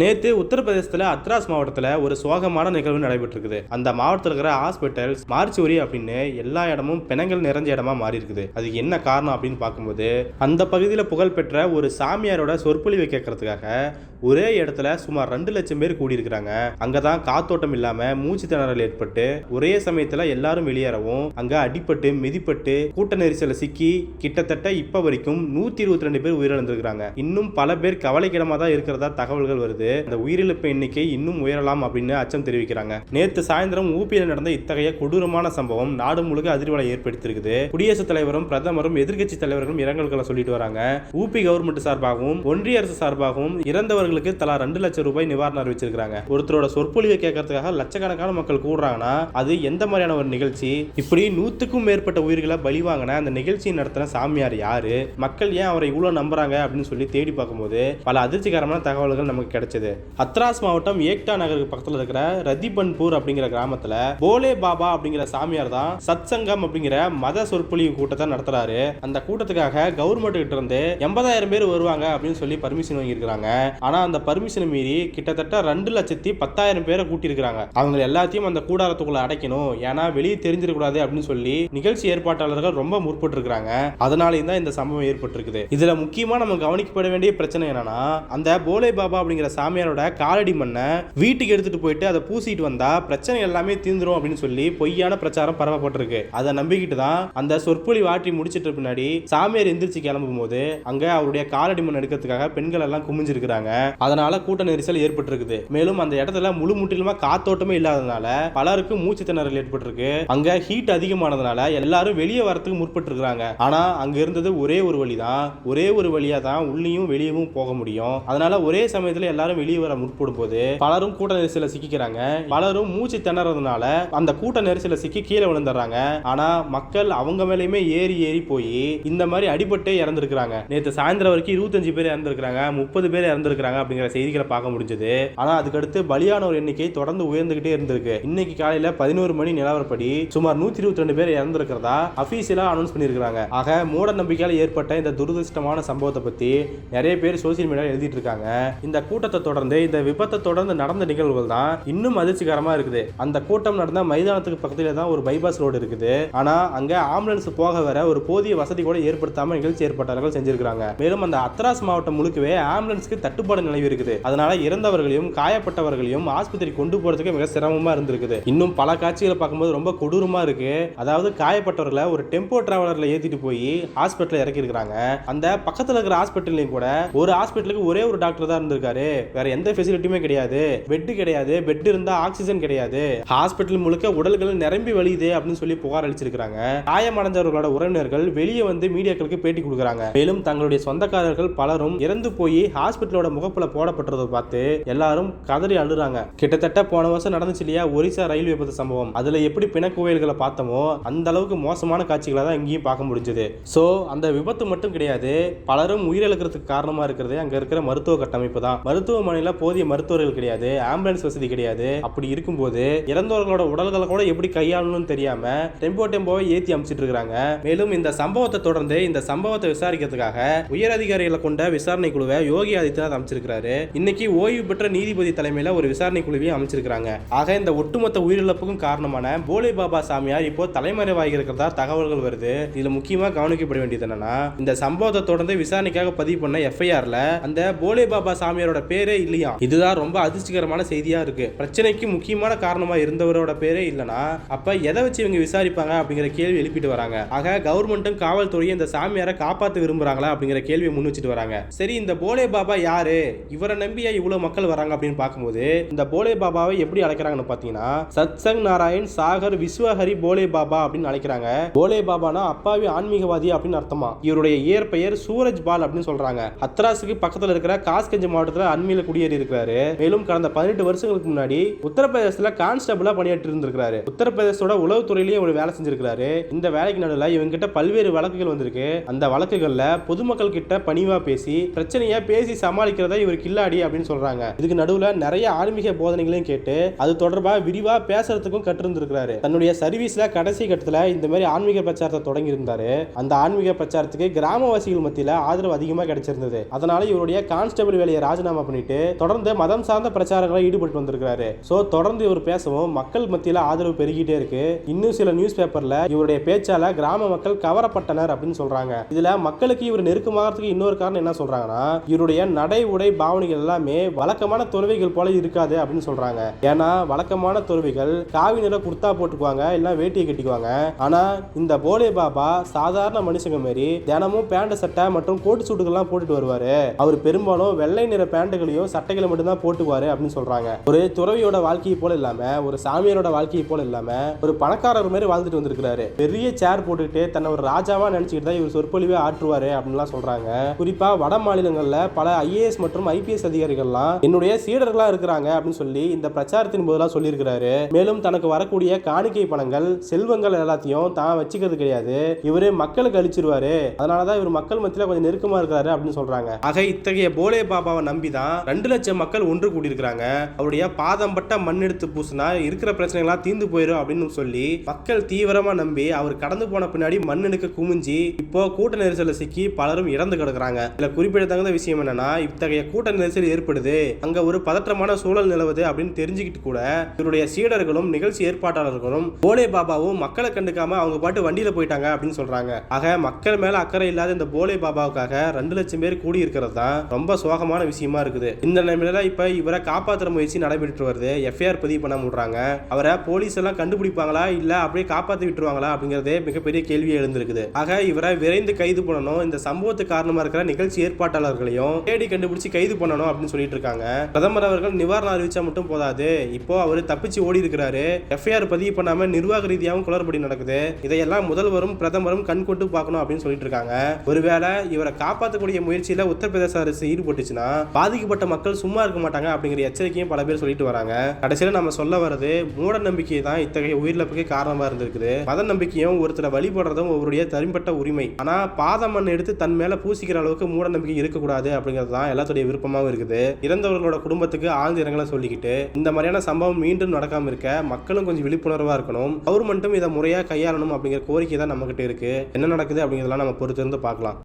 நேத்து உத்தரப்பிரதேசத்துல அத்ராஸ் மாவட்டத்துல ஒரு சோகமான நிகழ்வு நடைபெற்றிருக்குது. அந்த மாவட்டத்தில் இருக்கிற ஹாஸ்பிட்டல்ஸ் மார்ச்சுரி அப்படின்னு எல்லா இடமும் பிணங்கள் நிறைஞ்ச இடமா மாறி இருக்குது அதுக்கு என்ன காரணம் அப்படின்னு பார்க்கும்போது அந்த பகுதியில் புகழ்பெற்ற ஒரு சாமியாரோட சொற்பொழிவை கேட்கறதுக்காக ஒரே இடத்துல சுமார் ரெண்டு லட்சம் பேர் கூடியிருக்கிறாங்க. அங்கதான் காத்தோட்டம் இல்லாம மூச்சு திணறல் ஏற்பட்டு ஒரே சமயத்துல எல்லாரும் வெளியேறவும் அங்க அடிப்பட்டு மிதிப்பட்டு கூட்ட நெரிசல சிக்கி கிட்டத்தட்ட இப்ப வரைக்கும் நூத்தி இருபத்தி ரெண்டு பேர் உயிரிழந்திருக்கிறாங்க. இன்னும் பல பேர் கவலைக்கிடமா தான் இருக்கிறதா தகவல்கள் வருது. அந்த உயிரிழப்பு எண்ணிக்கை இன்னும் உயரலாம் அப்படின்னு அச்சம் தெரிவிக்கிறாங்க. நேற்று சாயந்தரம் ஊபியில் நடந்த இத்தகைய கொடூரமான சம்பவம் நாடு முழுக்க அதிர்வலை ஏற்படுத்தியிருக்குது. குடியரசுத் தலைவரும் பிரதமரும் எதிர்க்கட்சி தலைவர்களும் இரங்கல்களை சொல்லிட்டு வராங்க. ஊபி கவர்மெண்ட் சார்பாகவும் ஒன்றிய அரசு சார்பாகவும் இறந்தவர்களுக்கு தலா ரெண்டு லட்சம் ரூபாய் நிவாரணம் அறிவிச்சிருக்காங்க ஒருத்தரோட சொற்பொழிவை கேட்கறதுக்காக லட்சக்கணக்கான மக்கள் கூடுறாங்கன்னா அது எந்த மாதிரியான ஒரு நிகழ்ச்சி? இப்படி நூத்துக்கும் மேற்பட்ட உயிர்களை பலி வாங்கின அந்த நிகழ்ச்சியை நடத்தின சாமியார் யாரு? மக்கள் ஏன் அவரை இவ்வளவு நம்புறாங்க அப்படின்னு சொல்லி தேடி பார்க்கும்போது பல அதிர்ச்சிகரமான தகவல்கள் நமக்கு கிடைச்சது. ஹத்ராஸ் மாவட்டம் ஏக்டா நகருக்கு பக்கத்துல இருக்கிற ரதிபன்பூர் அப்படிங்கிற கிராமத்துல போலே பாபா அப்படிங்கிற சாமியார் தான் சத்சங்கம் அப்படிங்கிற மத சொற்பொழிவு கூட்டத்தை நடத்துறாரு. அந்த கூட்டத்துக்காக கவர்மெண்ட் கிட்ட இருந்து எண்பதாயிரம் பேர் வருவாங்க அப்படின்னு சொல்லி பர்மிஷன் வாங்கியிருக்காங்க ஆனா அந்த பர்மிஷனை மீறி கிட்டத்தட்ட ரெண்டு லட்சத்தி பத்தாயிரம் பேரை கூட்டியிருக்கிறாங்க. அவங்க எல்லாத்தையும் அந்த கூடாரத்துக்குள்ள அடைக்கணும். ஏன்னா வெளியே தெரிஞ்சிடக்கூடாது அப்படின்னு சொல்லி நிகழ்ச்சி ஏற்பாட்டாளர்கள் ரொம்ப முற்பட்டுருக்கிறாங்க. அதனாலேயும் தான் இந்த சம்பவம் ஏற்பட்டிருக்குது. இதில் முக்கியமாக நம்ம கவனிக்கப்பட வேண்டிய பிரச்சனை என்னன்னா அந்த போலே பாபா அப்படிங்கிற சாமியாரோட காலடி மண்ணை வீட்டுக்கு எடுத்துட்டு போயிட்டு அதை பூசிட்டு வந்தா பிரச்சனை எல்லாமே தீந்துரும் அப்படின்னு சொல்லி பொய்யான பிரச்சாரம் பரவப்பட்டிருக்கு அதை நம்பிக்கிட்டு தான் அந்த சொற்பொழி வாட்டி முடிச்சிட்ட பின்னாடி சாமியார் எந்திரிச்சு கிளம்பும் போது அங்க அவருடைய காலடி மண் எடுக்கிறதுக்காக பெண்கள் எல்லாம் குமிஞ்சிருக்கிறாங்க. அதனால கூட்ட நெரிசல் ஏற்பட்டிருக்குது. மேலும் அந்த இடத்துல முழு முற்றிலுமா காத்தோட்டமே இல்லாததுனால பலருக்கு மூச்சு திணறல் ஏற்பட்டிருக்கு. அங்க ஹீட் அதிகமானதுனால எல்லாரும் வெளியே வரத்துக்கு முற்பட்டு இருக்காங்க ஆனா அங்க இருந்தது ஒரே ஒரு வழி தான் ஒரே ஒரு வழியா தான் உள்ளேயும் வெளியவும் போக முடியும். அதனால ஒரே சமயத்துல எல்லாரும் வெளியே வர முற்படும் போது பலரும் கூட்ட நெரிசல சிக்கிக்கிறாங்க. பலரும் மூச்சு திணறதுனால அந்த கூட்ட நெரிசல சிக்கி கீழே விழுந்துடுறாங்க. ஆனா மக்கள் அவங்க மேலயுமே ஏறி ஏறி போய் இந்த மாதிரி அடிபட்டே இறந்துருக்காங்க நேற்று சாயந்தரம் வரைக்கும் இருபத்தஞ்சு பேர் இறந்துருக்காங்க முப்பது பேர் இறந்துருக்காங்க அப்படிங்கிற செய்திகளை பார்க்க முடிஞ்சது. ஆனா அதுக்கடுத்து பலியானோர் எண்ணிக்கை தொடர்ந்து உயர்ந்துகிட்டே இருந்திருக்கு. இன்னைக்கு காலையில பதினோரு மணி நிலவரப்படி சுமார் நூத்தி இருபத்தி ரெண்டு பேர் இறந்திருக்கிறதா அபிஷியலா அனௌன்ஸ் பண்ணியிருக்காங்க ஆக மூட நம்பிக்கையால் ஏற்பட்ட இந்த துரதிருஷ்டமான சம்பவத்தை பத்தி நிறைய பேர் சோசியல் மீடியாவில் எழுதிட்டு இருக்காங்க. இந்த கூட்டத்தை தொடர்ந்து இந்த விபத்தை தொடர்ந்து நடந்த நிகழ்வுகள் தான் இன்னும் அதிர்ச்சிகரமா இருக்குது. அந்த கூட்டம் நடந்த மைதானத்துக்கு பக்கத்துல தான் ஒரு பைபாஸ் ரோடு இருக்குது. ஆனா அங்க ஆம்புலன்ஸ் போக வர ஒரு போதிய வசதி கூட ஏற்படுத்தாம நிகழ்ச்சி ஏற்பாட்டாளர்கள் செஞ்சிருக்காங்க மேலும் அந்த அத்ராஸ் மாவட்டம் முழுக்கவே ஆம்புலன்ஸ்க்கு தட்டுப்பாடு நிலவி இருக்குது. அதனால இறந்தவர்களையும் காயப்பட்டவர்களையும் ஆஸ்பத்திரி கொண்டு போறதுக்கு மிக சிரமமா இருந்திருக்குது. இன்னும் பல காட்சிகளை பார்க்கும்போது ரொம்ப கொடூரமா இருக்கு. அதாவது காயப்பட்டவர்களை ஒரு டெம்போ டிராவலர்ல ஏத்திட்டு போய் ஹாஸ்பிட்டல் இறக்கி இருக்காங்க அந்த பக்கத்துல இருக்கிற ஹாஸ்பிட்டல்லையும் கூட ஒரு ஹாஸ்பிட்டலுக்கு ஒரே ஒரு டாக்டர் தான் இருந்திருக்காரு. வேற எந்த ஃபெசிலிட்டியுமே கிடையாது. பெட் கிடையாது. பெட் இருந்தா ஆக்சிஜன் கிடையாது. ஹாஸ்பிட்டல் முழுக்க உடல்கள் நிரம்பி வழியுது அப்படின்னு சொல்லி புகார் அளிச்சிருக்காங்க காயமடைந்தவர்களோட உறவினர்கள் வெளியே வந்து மீடியாக்களுக்கு பேட்டி கொடுக்குறாங்க. மேலும் தங்களுடைய சொந்தக்காரர்கள் பலரும் இறந்து போய் ஹாஸ்பிட்டலோட முகப்புல போடப்பட்டதை பார்த்து எல்லாரும் கதறி அழுறாங்க. கிட்டத்தட்ட போன வருஷம் நடந்துச்சு இல்லையா? ஒரிசா ரயில் விபத்து சம்பவம். அதுல எப்படி பிணக்குவியல்களை பார்த்தோமோ அந்த அளவுக்கு மோசமான காட்சிகளை தான் இங்கேயும் பார்க்க முடிஞ்சது. சோ அந்த விபத்து மட்டும் கிடையாது பலரும் உயிரிழக்கிறதுக்கு காரணமா இருக்கிறது அங்க இருக்கிற மருத்துவ கட்டமைப்பு தான். மருத்துவமனையில போதிய மருத்துவர்கள் கிடையாது ஆம்புலன்ஸ் வசதி கிடையாது. அப்படி இருக்கும்போது இறந்தவர்களோட உடல்களை கூட எப்படி கையாளணும்னு தெரியாம டெம்போ டெம்போவை ஏத்தி அமைச்சிட்டு இருக்காங்க மேலும் இந்த சம்பவத்தை தொடர்ந்து இந்த சம்பவத்தை விசாரிக்கிறதுக்காக உயர் அதிகாரிகளை கொண்ட விசாரணை குழுவை யோகி ஆதித்யநாத் அமைச்சிருக்கிறாரு இன்னைக்கு ஓய்வு பெற்ற நீதிபதி தலைமையில ஒரு விசாரணை குழுவையும் அமைச்சிருக்காங்க ஆக இந்த ஒட்டுமொத்த உயிரிழப்புக்கும் காரணமான போலே பாபா சாமியார் இப்போ தலைமறைவாகி இருக்கிறதா தகவல்கள் வருது. இதுல முக்கியமா கவனிக்கப்பட வேண்டியது என்னன்னா இந்த சம்பவத்தை தொடர்ந்து விசாரணைக்காக பதிவு பண்ண எஃப்ஐஆர்ல அந்த போலே பாபா சாமியாரோட பேரே இல்லையா இதுதான் ரொம்ப அதிர்ச்சிகரமான செய்தியா இருக்கு. பிரச்சனைக்கு முக்கியமான காரணமா இருந்தவரோட பேரே இல்லனா அப்ப எதை வச்சு இவங்க விசாரிப்பாங்க அப்படிங்கிற கேள்வி எழுப்பிட்டு வராங்க. ஆக கவர்மெண்ட்டும் காவல்துறையும் இந்த சாமியாரை காப்பாத்த விரும்புறாங்களா அப்படிங்கிற கேள்வியை முன் வச்சுட்டு வராங்க. சரி இந்த போலே பாபா யாரு? இவரை நம்பியா இவ்வளவு மக்கள் வராங்க அப்படின்னு பார்க்கும்போது இந்த போலே பாபாவை எப்படி அழைக்கிறாங்கன்னு பாத்தீங்கன்னா சத்சங் நாராயண் சாகர் விஸ்வஹரி போலே பாபா அப்படின்னு அழைக்கிறாங்க. போலே பாபானா அப்பாவி ஆன்மீகவாதி அப்படின்னு அர்த்தமா? இவருடைய இயற்பெயர் சூரஜ் பால் அப்படின்னு சொல்றாங்க. ஹத்ராஸுக்கு பக்கத்துல இருக்கிற காஸ்கஞ்ச் மாவட்டத்தில் அண்மையில் குடியேறி இருக்கிறாரு. மேலும் கடந்த பதினெட்டு வருஷங்களுக்கு முன்னாடி உத்தரப்பிரதேசத்தில் கான்ஸ்டபிளா பணியாற்றி இருந்திருக்கிறாரு. உத்தரப்பிரதேசோட உளவுத்துறையிலேயே ஒரு வேலை செஞ்சிருக்கிறாரு. இந்த வேலைக்கு நடுவில் இவங்கிட்ட பல்வேறு வழக்குகள் வந்திருக்கு. அந்த வழக்குகள்ல பொதுமக்கள் கிட்ட பணிவா பேசி பிரச்சனையை பேசி சமாளிக்கிறத இவர் கில்லாடி அப்படின்னு சொல்றாங்க. இதுக்கு நடுவுல நிறைய ஆன்மீக போதனைகளையும் கேட்டு அது தொடர்பாக விரிவா பேசுறதுக்கும் கற்றிருந்திருக்கிறாரு. தன்னுடைய சர்வீஸ்ல கடைசி கட்டத்துல இந்த மாதிரி ஆன்மீக பிரச்சாரத்தை தொடங்கி இருந்தாரு அந்த ஆன்மீக பிரச்சாரத்துக்கு கிராமவாசிகள் மத்தியில ஆதரவு அதிகமா கிடைச்சிருந்தது. அதனால இவருடைய கான்ஸ்டபிள் வேலையை ராஜினாமா பண்ணிட்டு தொடர்ந்து மதம் சார்ந்த பிரச்சாரங்களை ஈடுபட்டு வந்திருக்கிறாரு. சோ தொடர்ந்து இவர் பேசவும் மக்கள் மத்தியில ஆதரவு பெருகிட்டே இருக்கு. இன்னும் சில நியூஸ் பேப்பர்ல இவருடைய பேச்சால கிராம மக்கள் கவரப்பட்டனர் அப்படின்னு சொல்றாங்க. இதுல மக்களுக்கு இவர் நெருக்கமாகறதுக்கு இன்னொரு காரணம் என்ன சொல்றாங்கன்னா இவருடைய நடை உடை பாவனைகள் எல்லாமே வழக்கமான துறவிகள் போல இருக்காது அப்படின்னு சொல்றாங்க. ஏன்னா வழக்கமான துறவிகள் காவி நிற குர்த்தா போட்டுக்குவாங்க இல்ல வேட்டியை கட்டிக்குவாங்க. ஆனா இந்த போலே பாபா சாதாரண மனுஷங்க மாரி தினமும் பேண்ட் சட்டை மற்றும் கோட்டு சூட்டுகள்லாம் போட்டுட்டு வருவாரு. அவர் பெரும்பாலும் வெள்ளை நிற பேண்ட்டுகளையும் சட்டைகளை மட்டும்தான் போட்டுக்குவாரு அப்படின்னு சொல்றாங்க. ஒரு துறவியோட வாழ்க்கையை போல இல்லாம ஒரு சாமியாரோட வாழ்க்கையை போல இல்லாம ஒரு பணக்காரர் மாதிரி வாழ்ந்துட்டு வந்திருக்கிறாரு. பெரிய சேர் போட்டுக்கிட்டு தன்னை ஒரு ராஜாவா நினைச்சுக்கிட்டு தான் இவர் சொற்பொழிவே ஆற்றுவாரு அப்படின்லாம் சொல்றாங்க. குறிப்பா வட மாநிலங்கள்ல பல ஐஏஎஸ் மற்றும் ஐபிஎஸ் அதிகாரிகள்லாம் என்னுடைய சீடர்களா இருக்கிறாங்க அப்படின்னு சொல்லி இந்த பிரச்சாரத்தின் போதெல்லாம் சொல்லியிருக்கிறாரு. மேலும் தனக்கு வரக்கூடிய காணிக்கை பணங்கள் செல்வங்கள் எல்லாத்தையும் தான் வச்சுக்கிறது கிடையாது. இவரு மக்களுக்கு அழிச்சிருவாரு அதனாலதான் இவர் மக்கள் மத்தியில கொஞ்சம் நெருக்கமா இருக்கிறாரு அப்படின்னு சொல்றாங்க. ஆக இத்தகைய போலே பாபாவை நம்பி தான் ரெண்டு லட்சம் மக்கள் ஒன்று கூடியிருக்கிறாங்க. அவருடைய பாதம் பட்ட மண் எடுத்து பூசினா இருக்கிற பிரச்சனைகள்லாம் தீர்ந்து போயிடும் அப்படின்னு சொல்லி மக்கள் தீவிரமா நம்பி அவர் கடந்து போன பின்னாடி மண் எடுக்க குமிஞ்சி இப்போ கூட்ட நெரிசலில் சிக்கி பலரும் இறந்து கிடக்குறாங்க. இதுல குறிப்பிடத்தகுந்த விஷயம் என்னன்னா இத்தகைய கூட்ட நெரிசல் ஏற்படுது அங்க ஒரு பதற்றமான சூழல் நிலவுது அப்படின்னு தெரிஞ்சுக்கிட்டு கூட இவருடைய சீடர்களும் நிகழ்ச்சி ஏற்பாட்டாளர்களும் போலே பாபாவும் மக்களை கண்டுக்காம அவங்க பாட்டு வண்டியில போயிட்டாங்க அப்படின்னு சொல்றாங்க. ஆக மக்கள் மேல அக்கறை இல்லாத இந்த போலே பாபாவுக்காக ரெண்டு லட்சம் பேர் கூடி இருக்கிறது தான் ரொம்ப சோகமான விஷயமா இருக்குது. இந்த நிலைமையில இப்ப இவரை காப்பாத்துற முயற்சி நடைபெற்று வருது எஃப்ஐஆர் பதிவு பண்ண முடுறாங்க. அவரை போலீஸ் எல்லாம் கண்டுபிடிப்பாங்களா இல்ல அப்படியே காப்பாத்தி விட்டுருவாங்களா அப்படிங்கறதே மிகப்பெரிய கேள்வி எழுந்திருக்குது. ஆக இவரை விரைந்து கைது பண்ணணும் இந்த சம்பவத்துக்கு காரணமா இருக்கிற நிகழ்ச்சி ஏற்பாட்டாளர்களையும் தேடி கண்டுபிடிச்சு கைது பண்ணணும் அப்படின்னு சொல்லிட்டு இருக்காங்க பிரதமர் அவர்கள் நிவாரணம் அறிவிச்சா மட்டும் போதாது. இப்போ அவர் தப்பிச்சு ஓடி இருக்கிறாரு எஃப்ஐஆர் பதிவு பண்ணாம நிர்வாக ரீதியாகவும் குளறுபடி நடக்குது. இதையெல்லாம் முதல்வரும் பிரதமரும் கண் கொண்டு பார்க்கணும் அப்படின்னு சொல்லிட்டு இருக்காங்க ஒருவேளை இவரை காப்பாற்றக்கூடிய முயற்சியில உத்தரப்பிரதேச அரசு ஈடுபட்டுச்சுன்னா பாதிக்கப்பட்ட மக்கள் சும்மா இருக்க மாட்டாங்க அப்படிங்கிற எச்சரிக்கையும் பல பேர் சொல்லிட்டு வராங்க. கடைசியில நம்ம சொல்ல வர்றது மூட நம்பிக்கை தான் இத்தகைய உயிரிழப்புக்கு காரணமா இருந்திருக்குது. மத நம்பிக்கையும் ஒருத்தரை வழிபடுறதும் ஒருவருடைய தனிப்பட்ட உரிமை. ஆனா பாதம் மண் எடுத்து தன் மேல பூசிக்கிற அளவுக்கு மூட நம்பிக்கை இருக்கக்கூடாது அப்படிங்கிறது தான் எல்லாத்துடைய விருப்பமாகவும் இருக்குது. இறந்தவர்களோட குடும்பத்துக்கு ஆழ்ந்த இரங்கலை சொல்லிக்கிட்டு இந்த மாதிரியான சம்பவம் மீண்டும் நடக்காம இருக்க மக்களும் கொஞ்சம் விழிப்புணர்வா இருக்கணும். கவர்மெண்ட்டும் இதை முறையா கையாளணும் அப்படிங்கிற கோரிக்கை தான் நம்மகிட்ட இருக்கு. என்ன நடக்குது அப்படிங்கிறதெல்லாம் நம்ம பொறுத்திருந்து பார்க்கலாம்.